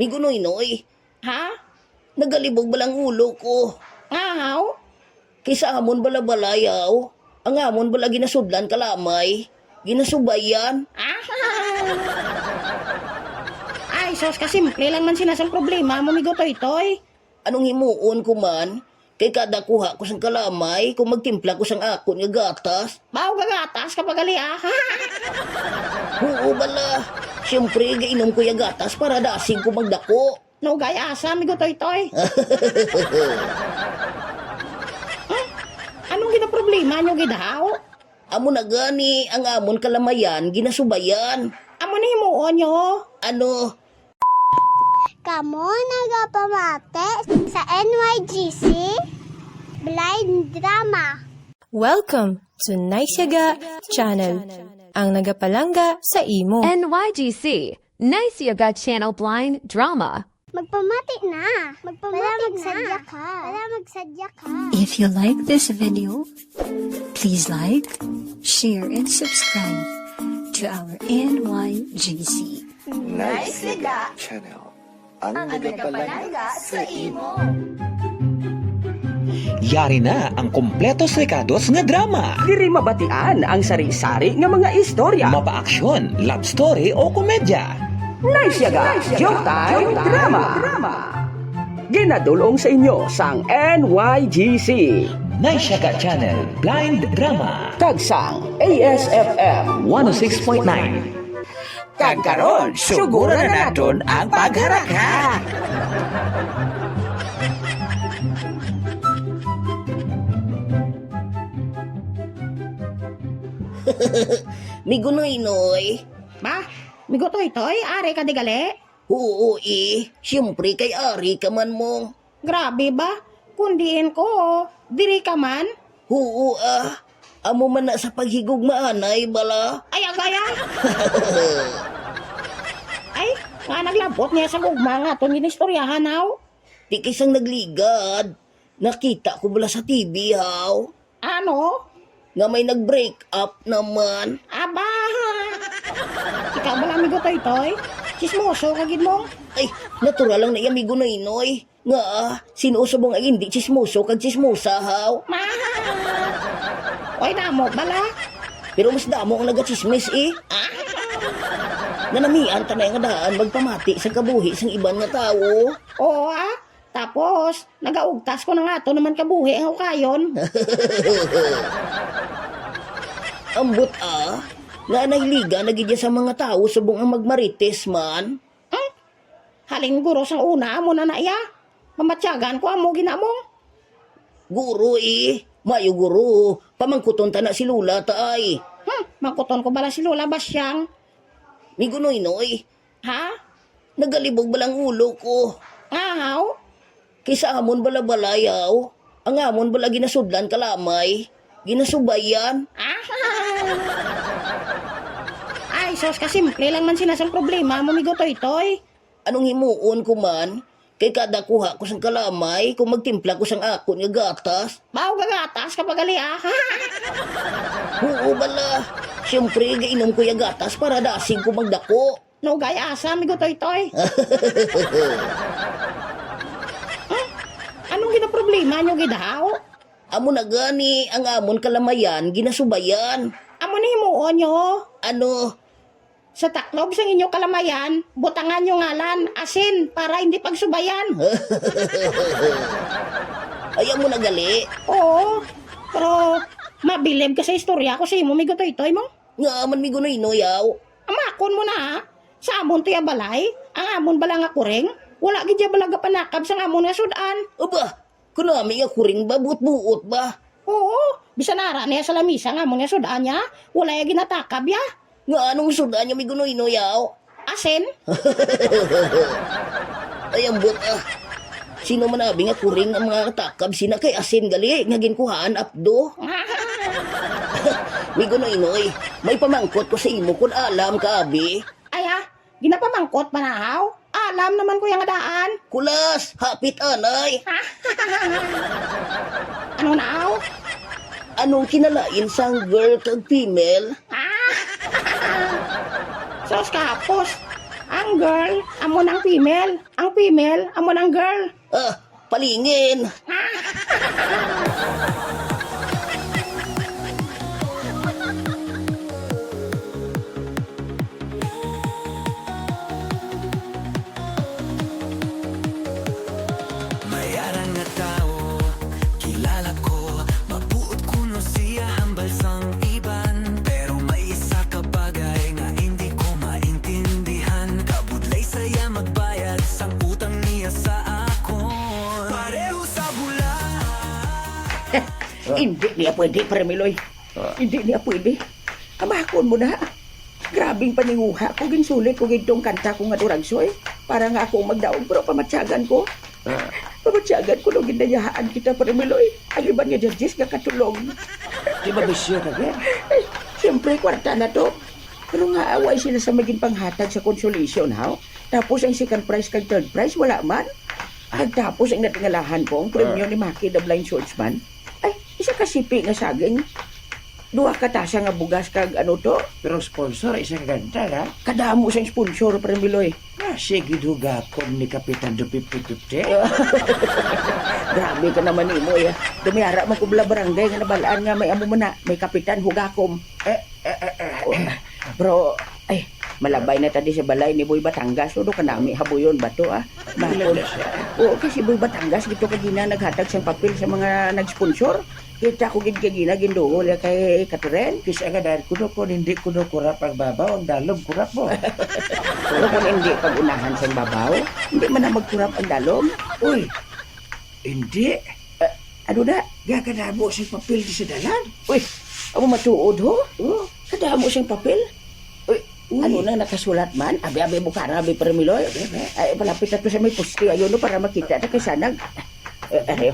Migunoy-noy, Ha? nagalibog balang ulo ko. Ngaw? Kisa amon bala balayaw, ang amon bala ginasudlan kalamay, ginasubayan. Ah! Ay, sos, kasimple lang man sinasang problema mo, migo toy-toy. Anong himuon ko man, kay kada kuha ko sang kalamay, kung magtimpla ko sang akon nga gatas, Bao gagatas kapag ali ah. Oo bala. Siyempre, gainom ko yung gatas para dasig ko magdako. no gaya asa, migo toy-toy. Hmm? Anong gina problema nyo gidaw? Amo na gani, ang amon kalamayan, ginasubayan. Amo ni himuon nyo. Ano, Kamo nagapamate sa NYGC Blind Drama. Welcome to Naisyaga Channel, ang nagapalanga sa imo. NYGC, Nice Yoga Channel Blind Drama. Magpamati na. Magpamati Para magsadya ka. Para magsadya ka. If you like this video, please like, share, and subscribe to our NYGC. Channel. Ang nagapalaga sa imo. Yari na ang kompletos rekados nga drama. Diri mabatian ang sari-sari nga mga istorya. Mapa-aksyon, love story o komedya. Nice yaga, joke time, drama. Ginadulong sa inyo sang NYGC. Naisyaga Channel Blind Drama Tagsang ASFM 106.9 Kagkaroon, siguro na naton ang pagharaka. Migunoy-noy. Ba? Migo toy-toy, are ka di gali? Oo eh, siyempre kay Ari ka man mong. Grabe ba? Kundiin ko, diri ka man? Oo ah, amo man na sa paghigog maanay bala. Ay, agaya! Ay, nga naglabot niya sa gugma nga itong ginistoryahan haw. Di kisang nagligad. Nakita ko bala sa TV haw. Ano? Nga may nag-break up naman. Aba! Ikaw ba amigo toy-toy? Chismoso ka gid mo? Ay, natural lang na amigo noy noy. Nga ah, sinuso mong ay hindi chismoso kag chismosa haw. Ma! Oy, namo, bala. Pero mas damo ang nagachismis eh. Nanamian ta na nga daan magpamati sa kabuhi sang iban nga tao. Oo ah. Tapos, nagaugtas ko na nga to naman kabuhi ang ukayon. Ambot ah, nga nahiliga na gidya sa mga tao subong ang magmarites man. Hmm? Halin guro sang una mo na naiya. Mamatyagan ko amo ginamong. Guro eh, mayo guro, pamangkuton ta na si Lula ta ay. Hmm, mangkuton ko bala si Lola Basyang. Migunoy noy, Ha? nagalibog balang ulo ko. Ngaw? Kisa amon bala balayaw, ang amon bala ginasudlan kalamay, ginasubayan. Ay, sos, kasimple lang man sinasang problema mo, migo toy-toy. Anong himuon ko man, kay kada kuha ko sang kalamay, kung magtimpla ko sang akon nga gatas, Bao gagatas kapag ali ah. Oo bala. Siyempre, gainom ko yung gatas para dasig ko magdako. no gaya asa, migo toy-toy. Problema nyo gidaw? Amo na gani, ang amon kalamayan, ginasubayan. Amo ni himuon nyo. Ano, Sa taklob sa inyo kalamayan, butangan nyo ngalan, asin, para hindi pagsubayan. ay amo na gali. Oo, pero mabilib ka sa istorya ko sa imo, migo toy-toy mo. Nga man mi gunoy no yaw. Amakon mo na ha. Sa amon tiya balay, ang amon bala nga kuring, wala gidya balaga panakab sa amon nga sudan. Aba, kunami nga kuring ba, buot-buot ba? Oo, bisa nara niya sa lamisa nga amon nga sudan niya, wala ya ginatakab ya. Nga anong sudan niya mi gunoy no yaw? Asin, Ay ambot ah. Sino man abi nga kuring ang mga katakab sina kay asin gali nga ginkuhaan apdo. Mi gunoy noy, may pamangkot ko sa imo kun alam ka abi. ay ha, ginapamangkot panahaw. Alam naman ko yung daan. Kulas, hapit anay. Ano naaw? Anong kinalain sang girl kag female? Sos kapos, Ang girl, amo ng female. Ang female, amo ng girl. Ah, palingin. Hindi niya pwede, Premiloy. Hindi niya pwede. Amakon mo na. Grabing paninguha ko, ginsulit ko gintong kanta ko nga duragsoy. Para nga ako magdaog, pero pamatsagan ko. Pamatsagan ko nung ginayahaan kita, Premiloy. Ang iba niya judges nga katulong. Di ba bisyo ka ba? Eh, Siyempre, kwarta na to. Pero nga away sila sa maging panghatag sa consolation, ha? Tapos ang second prize kag third prize, wala man. At tapos ang natingalahan ko, ang premyo ni Maki the Blind Swordsman, isa kasipi nga saging. Duha ka tasa nga bugas kag ano to, Pero sponsor, isa ka ganda ka? kadamo sa sponsor, Premiloy. Ah, sige dugakom ni Kapitan Dupipitute. Grabe ka naman ni mo, ya. Dumiyara man ko bala barangay nga nabalaan nga may amo mo na, may kapitan hugakom. Eh, eh, eh, eh. Oh, Bro, malabay na tadi sa balay ni Boy Batangas. Udo ka nami habuyon ba to, ah? Bakod. Oo, kasi Boy Batangas, dito ka gina naghatag sa papel sa mga nag-sponsor. Kita ko gid ka gina ginduol ya kay Katren. Kisa nga dahil kuno ko hindi kuno kurap ang babaw, ang dalom kurap mo. Pero kung hindi pag-unahan sa babaw, hindi man na magkurap ang dalom. Uy, hindi. Ano na? Gagadabo sa papel di sa dalan. Uy, amo matuod ho? Oh, kadamo siyang papel. Uy, ano na nakasulat man? Abi-abi bukara, abi permiloy. Ay, palapit na to sa may poste. Ayun no, para makita na kasanag. Eh, eh,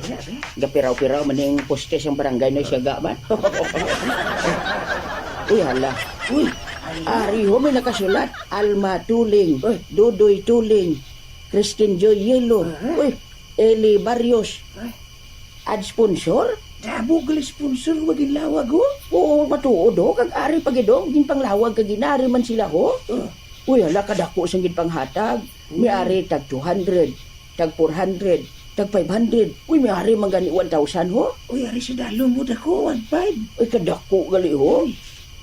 gapiraw-piraw man yung poste sa barangay na siya man. Uy, hala. Uy, ari ho, may nakasulat. Alma Tuling. Uy, Dudoy Tuling. Christine Joy Yelo. Uy, Eli Barrios. Ad sponsor? Dabo gali sponsor, wag lawag ho. Oo, matuod ho. Kag ari pagidong, gin panglawag kag ginari man sila ho. Uy, hala kadako sang gin panghatag. May ari tag 200, tag 400, tag 500. Uy, may ari man gani 1,000 ho. Uy, ari sa dalom mo dako, 1.5. Uy, kadako gali ho.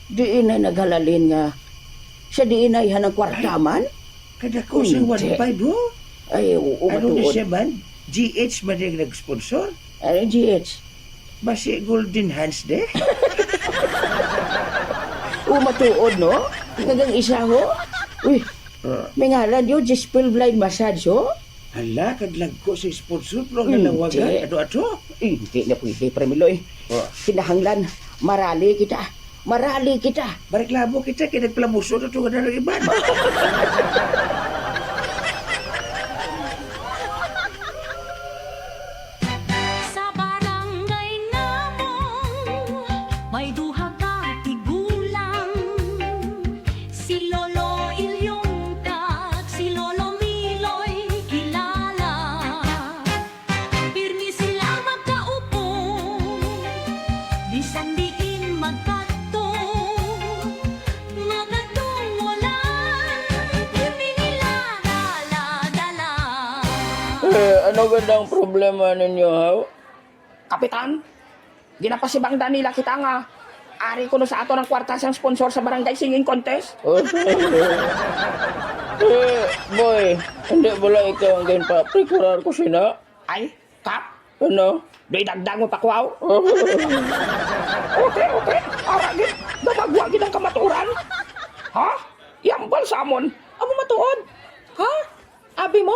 Diin ay naghalalin nga. Sa diin ay hanang kwartaman. Kadako sa Hindi. 1.5 ho. Ay, oo, Ano matuod. siya man? GH man yung nag-sponsor? Ano, GH? Basi Golden Hands de? Oo, matuod, no? Kagang isa ho. Uy, may ngalan yun, Jispel Blind Massage ho. Hala, kadlag ko sa sponsor, pero Hindi. nalawagan. Ano ato? Eh, Hindi na pwede, Premiloy. Oh. Kinahanglan, marali kita. Marali kita. Bariklamo kita, kaya nagplamuso na ito ka na ng iban. ano gandang problema ninyo, ha? Kapitan, ginapasibangda nila kita nga. Ari ko no sa ato ng kwarta siyang sponsor sa barangay singing contest. eh, boy, hindi bala ikaw ang ganyan pa. Prekurar ko sina. Ay, kap, Ano? do'y dagdag mo pa kuwaw. okay, okay. Aragit, damagwa gid ang kamaturan. Ha? Yambal sa amon. Amo matuod. Ha? Abi mo?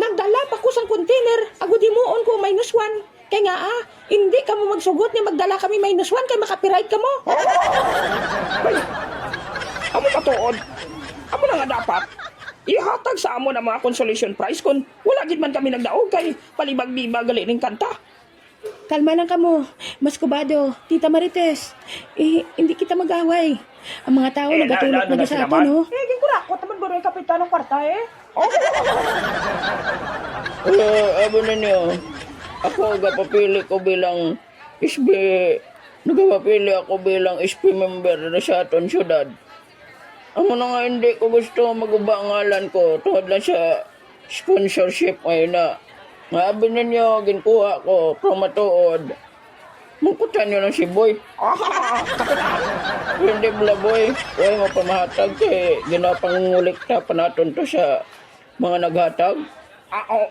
Nagdala pa ko sang container. Ago di mo on ko minus one. Kaya nga ah, hindi ka mo magsugot ni magdala kami minus one kay makapiright ka mo. Amo matuod. Amo na nga dapat. Ihatag sa amon ang mga consolation prize kun wala gid man kami nagdaog kay palibag-libag gali ning kanta. Kalma lang ka mo. Mas kubado. Tita Marites. Eh, hindi kita mag-away. Ang mga tao Eh, nagatulog na- na- na, na sa sila ato, man. no? Eh, gikurakot naman ba rin kapitan ng kwarta eh? Eh, abo ninyo. Ako gapapili ko bilang SB. Nagapapili ako bilang SB member na sa aton syudad. Amo na nga hindi ko gusto maguba ang ngalan ko tungod lang sa sponsorship ngayon na. Nga abi ninyo, ginkuha ko, promatuod. Mungkutan nyo ng si Boy. Hindi bala Boy. Huwag mo pamahatag kay ginapangulikta pa naton to sa mga naghatag. Ah, oo.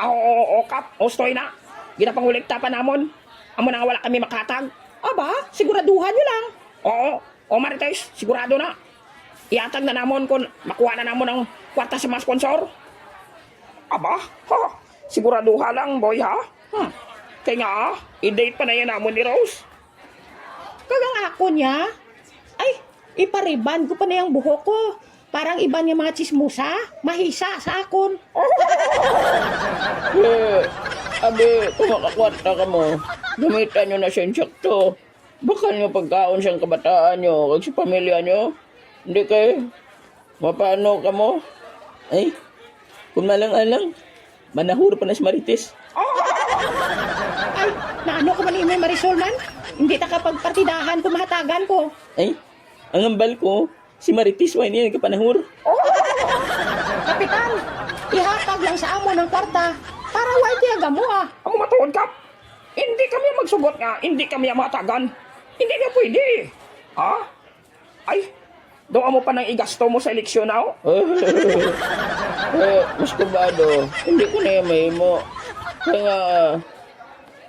Ah, oo, oo, kap. Ostoy na. Ginapangulikta pa namon. Amo na wala kami makatag. Aba, siguraduhan nyo lang. Oo. O Marites, sigurado na. Iatag na namon kung makuha na namon ang kwarta sa mga sponsor. Aba, ha, siguraduha lang, boy, ha? Hmm. Kaya nga, ah, i-date pa na yan namon ni Rose. Kagang ako niya? Ay, ipariban ko pa na yung buhok ko. Parang iba niya mga chismusa, mahisa sa akon. Eh, abi, kung makakwarta ka mo, gamitan nyo na siya insakto. Bakal nyo pagkaon siyang kabataan nyo, kag sa pamilya nyo. Hindi kayo, mapano ka mo? Ay, kung malang-alang, manahuro pa na si Marites. Ay, naano ko man may Marisol man? Hindi ta kapag partidahan ko mahatagan ko. Ay, ang ambal ko, si Marites, why niya kapanahur? Kapitan, ihatag lang sa amo ng kwarta para white tiyaga mo ah. Ako matuod ka. Hindi kami magsugot nga, hindi kami matagan. Hindi na pwede. Ha? Ay, doon mo pa nang igasto mo sa eleksyon now? eh, mas kubado, hindi ko na yung may mo. Kaya nga,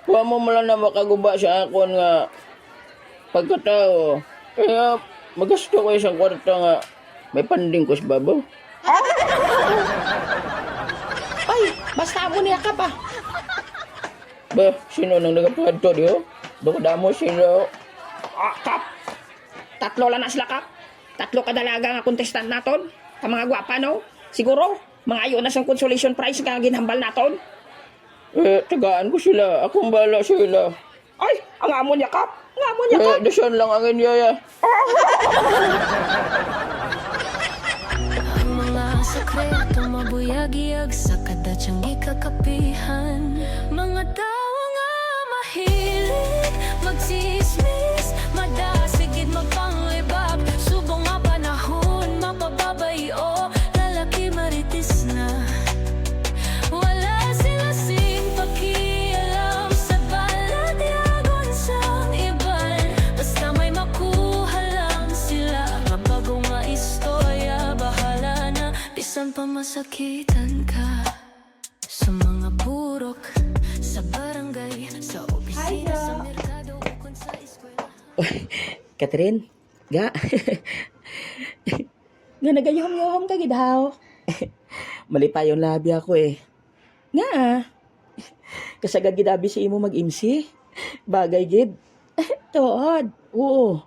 huwag mo mo lang na makaguba sa akon nga pagkatao. Kaya, magasto ko isang kwarta nga may panding ko sa babaw. Ay, basta amo niya ka pa. Ba, sino nang nagapadto diyo? Doon damo sino? Ah, kap! Tatlo lang na sila, kap. Tatlo ka dalaga nga contestant naton. Ka mga gwapa, no? Siguro, mga ayo na sa consolation prize nga ginhambal naton. Eh, tagaan ko sila. Akong bala sila. Ay, ang amo niya, kap. Ang amo niya, kap. Eh, lang ang inyaya. Ang mga sekreto mabuyag-iyag sa kadatsang ikakapihan masakitan ka Sa mga burok Sa barangay Sa opisina Sa merkado Bukod sa eskwela Catherine, ga. nga nagayom-yom ka gidaw. Mali pa yung labi ako eh. Nga ah. Kasagad gidabi si imo mag-imsi. Bagay gid. Tuod. Oo.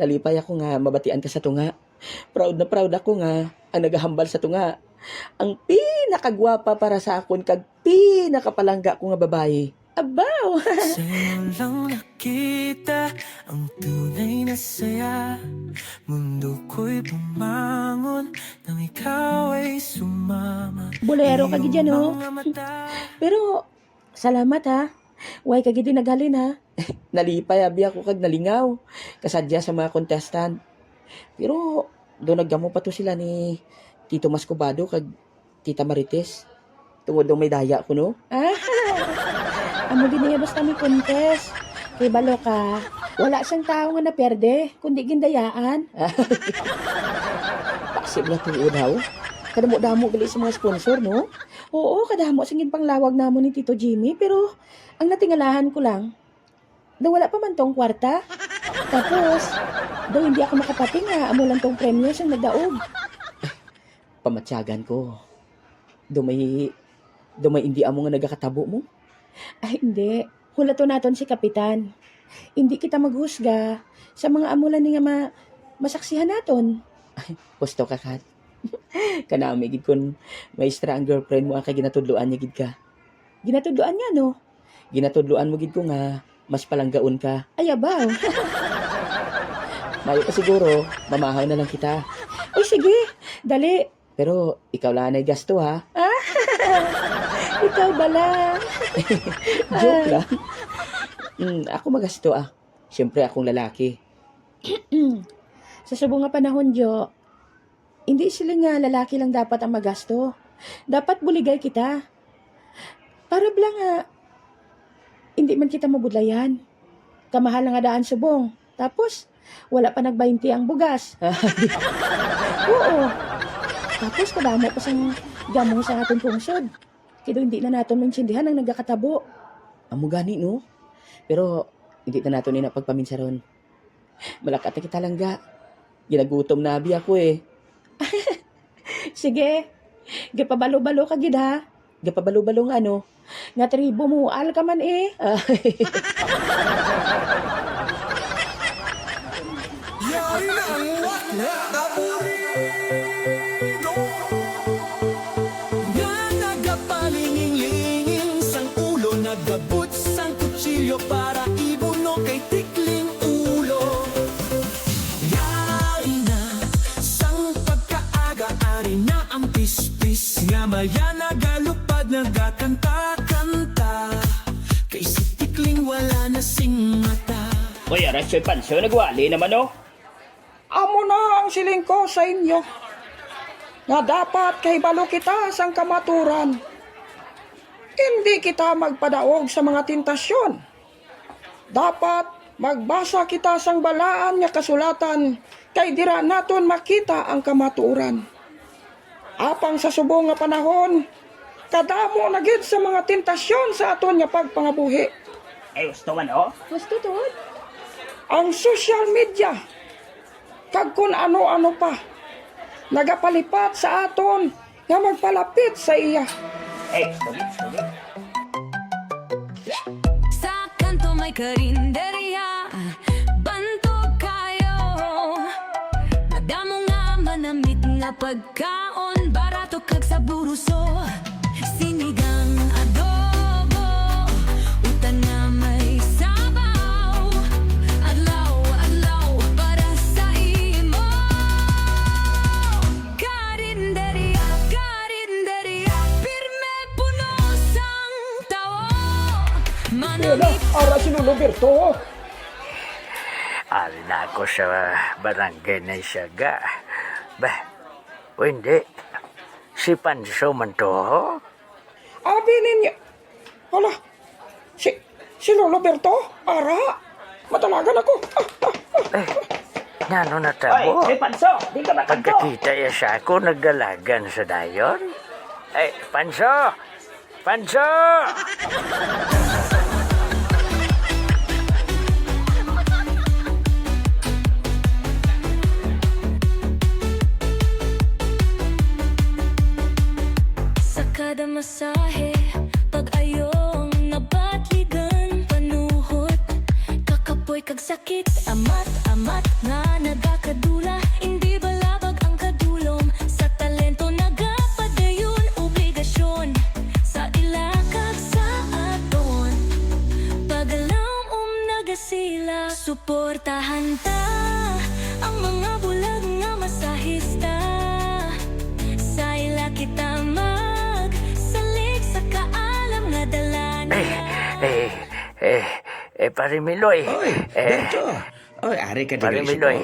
Nalipay ako nga mabatian ka sa tunga. Proud na proud ako nga ang nagahambal sa tunga. Ang pinakagwapa para sa akon kag pinakapalangga ko nga babae. Abaw! Sa'yo lang nakita ang tunay na saya Mundo ko'y bumangon nang ikaw ay sumama Bolero ka gid yan, oh. Mata Pero, salamat ha. Way ka gid nagalin ha. Nalipay abi ako kag nalingaw. Kasadya sa mga contestant. Pero, do naggamo pa to sila ni Tito Mascobado kag Tita Marites. Tungod daw may daya ko, no? Ah, amo din niya basta may contest. Kay balo ka, wala siyang tao nga naperde, kundi gindayaan. Paksib na tuod haw. Kadamo-damo gali sa mga sponsor, no? Oo, kadamo singin panglawag namo ni Tito Jimmy, pero ang natingalahan ko lang, daw wala pa man tong kwarta. Tapos, daw hindi ako makapating nga, amo lang tong premyo siyang nagdaog. Pamatyagan ko. Dumay, dumay hindi amo nga nagakatabo mo. Ay, hindi. Hulato naton si Kapitan. Hindi kita maghusga sa mga amulan ni nga ma, masaksihan naton. Ay, gusto ka, Kat. Kanami, gid kun maestra ang girlfriend mo ang kay ginatudloan niya gid ka. Ginatudloan niya, no? Ginatudloan mo gid ko nga mas palanggaon ka. Ay, abaw. Mayo pa siguro, mamahaw na lang kita. Uy, sige. Dali. Pero, ikaw lang ay gasto, ha? ikaw ba lang? Joke lang. Mm, ako magasto, ah. Siyempre, akong lalaki. Sa subong nga panahon, Jo, Hindi sila nga lalaki lang dapat ang magasto. Dapat buligay kita. Para bla nga, hindi man kita mabudlayan. Kamahal nga daan subong. Tapos, wala pa nagbainti ang bugas. Oo. Tapos, kadamo pa sang gamong sa ating pungsod. Kaya hindi na natin maintindihan ang nagkakatabo. Amo gani, no? Pero, hindi na natin ina pagpaminsaron. Malakat kita lang ga. Ginagutom na abi ako eh. Sige. Gapabalo-balo ka gid ha. Gapabalo-balo nga ano. Nga tribo mo, al ka man eh. pagkaaga Ari na ang pispis Nga maya nagalupad nagakanta-kanta Kay si tikling wala na sing mata Uy, aras soy panso, nagwali naman oh. Amo na ang siling ko sa inyo. Nga dapat kay balo kita sang kamaturan. Hindi kita magpadaog sa mga tintasyon. Dapat magbasa kita sang balaan nga kasulatan kay dira naton makita ang kamaturan. Apang sa subong nga panahon, kadamo na gid sa mga tentasyon sa aton nga pagpangabuhi. Eh, gusto man oh. Gusto tuod? Ang social media, kag kung ano-ano pa, nagapalipat sa aton nga magpalapit sa iya. Eh, tuloy, tuloy. Sa kanto may karinderya Bantog kayo Madamo nga manamit nga pagkaon Barato kag sa buruso Sinigang adobo Utan nga may sabaw Adlaw, adlaw para sa imo Karinderya, karinderya Pirme puno sang tao Manamit ara si Lolo Berto. Ali na ako sa barangay na Isaga. Ba, o hindi. Si Panso man to, ho? Abi ninyo. Hala, si, si Lolo Berto, ara. Matalagan ako. Ah, Nano na tabo? soy panso, di ka makanto. Pagkakita ya sa ako, nagdalagan sa dayon. Ay, Panso! Panso! Kada masahe Pag ayong nabatligan. Panuhot Kakapoy kag sakit Amat, amat nga nagakadula eh, pare Miloy. Oy, eh, Berto. Oy, ari ka dito. Miloy,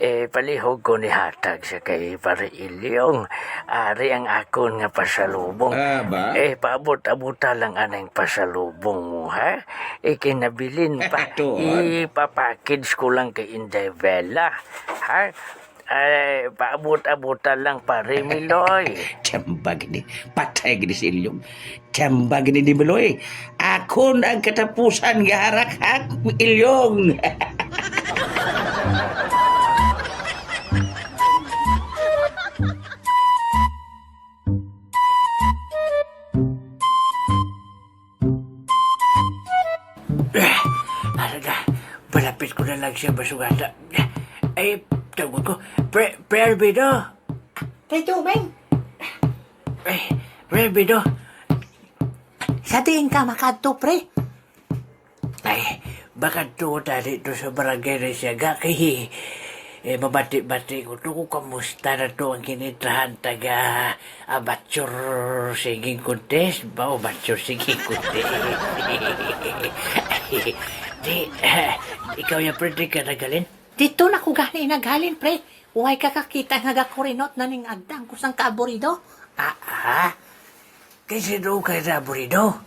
eh, palihog ko ni hatag sa kay Pare Ilyong. Ari ang akon nga pasalubong. Ah, ba? Eh, paabot-abuta lang anang pasalubong mo, ha? Eh, kinabilin pa. Tuon. Ipapackage ko lang kay Inday Vela, ha? Ay, paabot-abutan lang, Pare Miloy. Tiyambag ni, patay gini si Ilyong. Tiyambag ni ni Meloy. Ako na ang katapusan nga harak-hak, Ilyong. Ano na, palapit ko na lang siya basugata. Ay, tawag ko, Pre, Pre Albedo. Kay Tumeng, Ay, Pre Albedo. sa tingin ka makadto, pre? Ay, baka to tadi to sa barangay na siya. Ga kay eh, mabati-bati ko to. Kung kamusta na to ang kinitrahan taga amateur singing contest. Ba o amateur singing contest. Di eh, ikaw yung pre di ka nagalin Dito na ko gani nagalin, pre. Huwag kakakita nga gakurinot na ning agdang kusang kaaborido. Ah, ah. Kasi do kay naborido.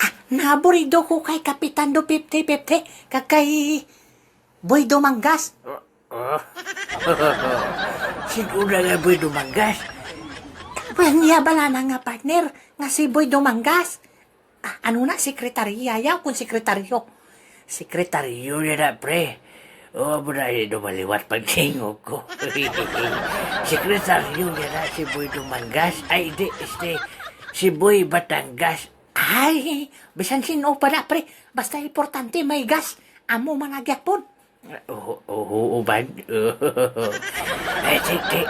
Ah, naborido ko kay Kapitan do 50-50. Kag kay Boy Domanggas. Oh. Siguro nga Boy Domanggas. Well, niya bala na nga partner nga si Boy Domanggas. Ah, ano na, sekretarya yaw kung sekretaryo. Sekretaryo niya na, pre. Oo, mo na yun dumaliwat pag tingog ko. sekretaryo niya na si Boy Domanggas. Ay, di, este, si Boy Batangas. Ay, bisan sino pa na, pre. Basta importante may gas. Amo managyapon. Oo, oo, uban. Ay, sige.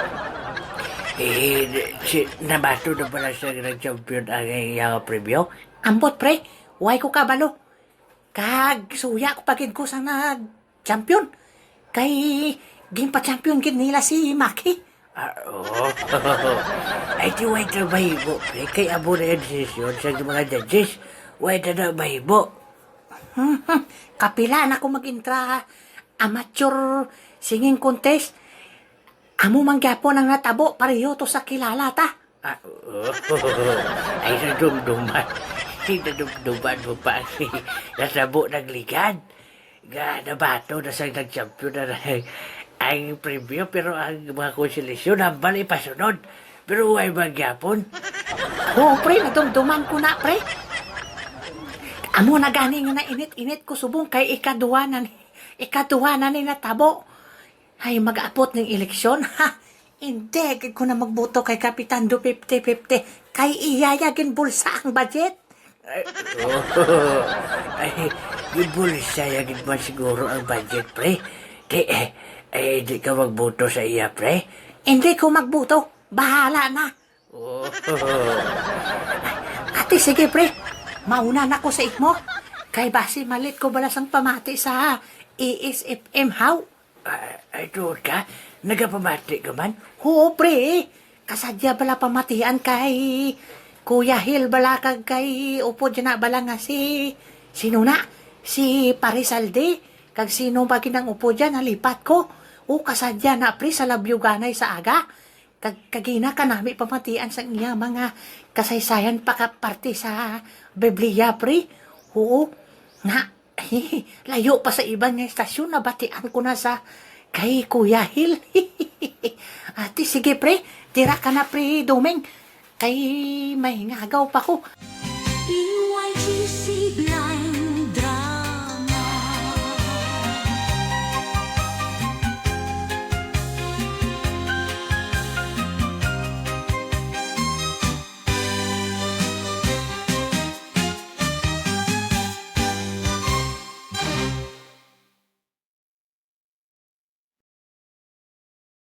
Eh, si, nabato na pala siya ng champion ang iyang premyo? Ambot, pre. Huwag ko kabalo. Kag, suya ko pagid ko sa nag-champion. Kay, game pa champion gid nila si Maki. Ah, oo. Ay, di huwag na mahibo, pre. Kay abo na yung desisyon sa mga judges. Huwag na hmm. Kapila na ako mag-intra amateur singing contest. Amo man gyapon ang natabo pareho to sa kilala ta. Ah, oh, ay nadumduman. Nadumduman mo pa ang nasabo ng Ga, nabato na sa nag-champion na na ang premyo pero ang mga konsolasyon ang bali pasunod. Pero ay magyapon. Oo, pre, nadumduman ko na, pre. Amo na gani nga na init-init ko subong kay ikaduwa na ni, ikaduwa na ni natabo. Ay, mag-apot ng eleksyon, ha? Hindi, ko na magbuto kay Kapitan Do 50-50. Kay iyayagin bulsa ang budget. Ay, oh, ay, yung bulsa yagin ba siguro ang budget, pre? Kay, eh, eh, di ka magbuto sa iya, pre? Hindi ko magbuto. Bahala na. Oh, Ate, sige, pre. Mauna na ko sa ikmo. Kay basi malit ko balasang pamati sa ESFM how? Ay, doon ka? Nagapamati ka man? Oo, pre. Kasadya bala pamatian kay Kuya Hil bala kag kay upo dyan na bala nga si sino na? Si Parisalde. Kag sino ba kinang upo dyan nalipat ko? O kasadya na pre sa labyuganay sa aga. Kag kagina ka nami pamatian sa iya mga kasaysayan pakaparte sa Biblia pre. Oo. Nga, layo pa sa ibang nga estasyon na batian ko na sa kay Kuya Hil. Ate, sige pre, tira ka na pre, Domeng. Kay may ngagaw pa ko. BYGC Blind